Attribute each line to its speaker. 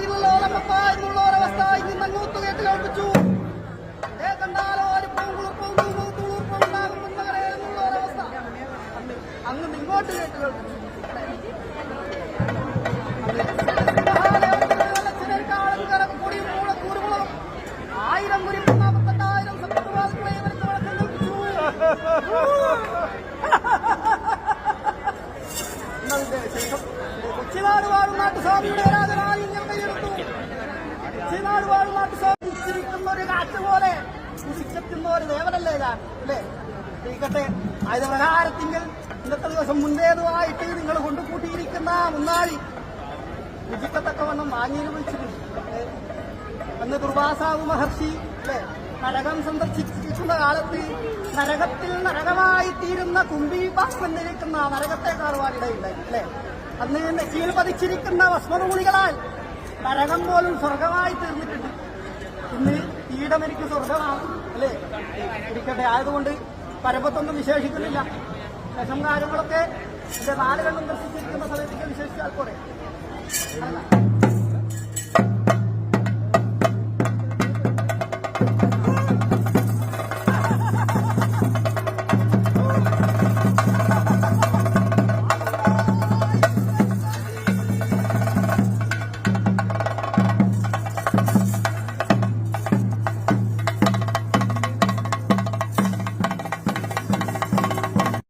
Speaker 1: ഇരുന്നൂറോളം പപ്പ ഇരുന്നൂറോളം അവസ്ഥ ഇന്ന് മണ്ണൂത്ത് കേട്ട് കേൾപ്പിച്ചു അന്ന് ഇങ്ങോട്ട് കേട്ട് കേൾപ്പിച്ചു ആയിരം കുരി പത്തായിരം സത്യവാദികളെ നടക്കാൻ കേൾപ്പിച്ചു കൊച്ചിനാട് വാഴും നാട്ടുസ്വാമിയുടെ പോലെ ശിക്ഷിക്കുന്ന ഒരു ദേവനല്ലേ ഞാൻ? അല്ലേ? ഇരിക്കട്ടെ. ആയത് പ്രകാരത്തിങ്കിൽ ഇന്നത്തെ ദിവസം മുന്നേതുമായിട്ട് നിങ്ങൾ കൊണ്ടുകൂട്ടിയിരിക്കുന്ന മുന്നാഴി രുചിക്കത്തക്കവണ്ണം ഏ, അന്ന് ദുർവാസാവ് മഹർഷി അല്ലേ നരകം സന്ദർശിക്കുന്ന കാലത്ത് നരകത്തിൽ നരകമായി തീരുന്ന കുമ്പി ബാസ്മെന്നിരിക്കുന്ന നരകത്തെ കാണുവാനിടയില്ല അല്ലേ? അന്ന് നെറ്റിയിൽ പതിച്ചിരിക്കുന്ന ഭസ്മതൂണികളാൽ നരകം പോലും സ്വർഗമായി തീർന്നിട്ടുണ്ട് ഇടം എനിക്ക് സ്വർഗമാണ് അല്ലേ? ഇരിക്കട്ടെ. ആയതുകൊണ്ട് പരപത്തൊന്നും വിശേഷിക്കുന്നില്ല. വിഷം കാര്യങ്ങളൊക്കെ എന്റെ നാല് കണ്ണും ദർശിച്ചിരിക്കുന്ന സമയത്തേക്ക് വിശേഷിച്ചാൽ പോരെ. അല്ല.